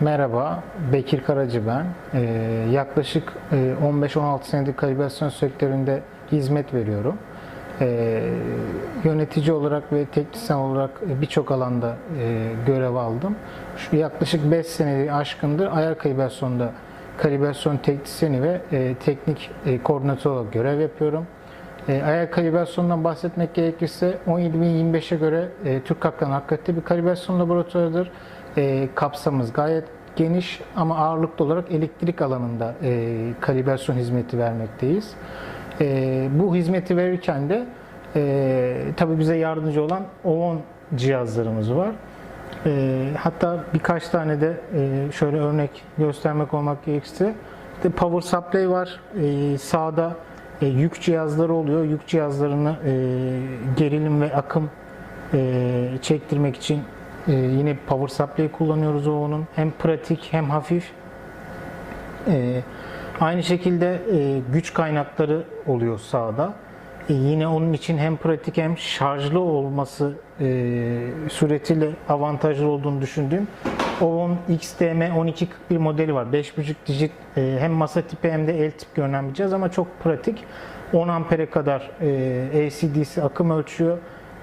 Merhaba, Bekir Karacı ben. Ee, yaklaşık e, 15-16 senedir kalibrasyon sektöründe hizmet veriyorum. Ee, yönetici olarak ve teknisyen olarak birçok alanda e, görev aldım. Şu yaklaşık 5 seneyi aşkındır ayar kalibrasyonda kalibrasyon teknisyeni ve e, teknik e, koordinatör olarak görev yapıyorum. E, ayar kalibrasyonundan bahsetmek gerekirse 17.025'e göre e, Türk Kaplan hakikaten bir kalibrasyon laboratuvarıdır. E, kapsamımız gayet geniş ama ağırlıklı olarak elektrik alanında e, kalibrasyon hizmeti vermekteyiz. E, bu hizmeti verirken de e, tabii bize yardımcı olan OVON cihazlarımız var. E, hatta birkaç tane de e, şöyle örnek göstermek olmak gerekirse de power supply var. E, sağda e, yük cihazları oluyor. Yük cihazlarını e, gerilim ve akım e, çektirmek için e, yine power supply kullanıyoruz o onun. Hem pratik hem hafif. E, aynı şekilde e, güç kaynakları oluyor sağda. E, yine onun için hem pratik hem şarjlı olması e, suretiyle avantajlı olduğunu düşündüğüm Ovon XDM 1241 modeli var. 5.5 dijit e, hem masa tipi hem de el tip görünen bir cihaz ama çok pratik. 10 ampere kadar e, AC/DC akım ölçüyor.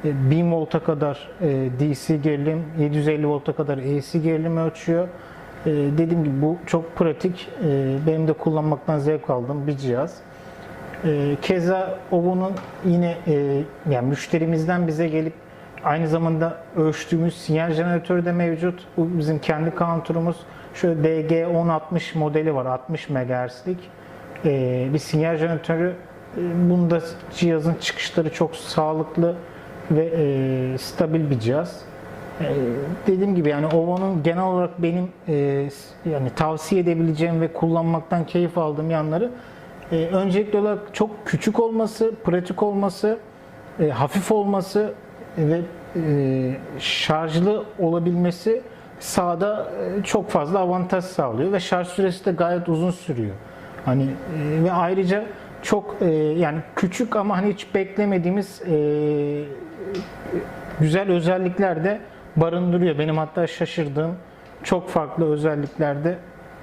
E, 1000 volta kadar e, DC gerilim, 750 volta kadar AC gerilim ölçüyor. E, dediğim gibi bu çok pratik. E, benim de kullanmaktan zevk aldığım bir cihaz. E, keza Ovon'un yine e, yani müşterimizden bize gelip aynı zamanda ölçtüğümüz sinyal jeneratörü de mevcut. Bu bizim kendi counter'ımız. Şöyle DG1060 modeli var 60 MHz'lik e, bir sinyal jeneratörü. E, bunda cihazın çıkışları çok sağlıklı ve e, stabil bir cihaz. E, dediğim gibi yani Ovon'un genel olarak benim e, yani tavsiye edebileceğim ve kullanmaktan keyif aldığım yanları e, öncelikli olarak çok küçük olması, pratik olması, e, hafif olması ve e, şarjlı olabilmesi sağda e, çok fazla avantaj sağlıyor ve şarj süresi de gayet uzun sürüyor. Hani e, ve ayrıca çok e, yani küçük ama hani hiç beklemediğimiz e, güzel özellikler de barındırıyor. Benim hatta şaşırdığım çok farklı özellikler de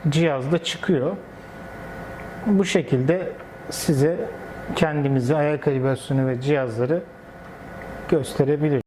cihazda çıkıyor. Bu şekilde size kendimizi ayar kalibrasyonu ve cihazları gösterebilir.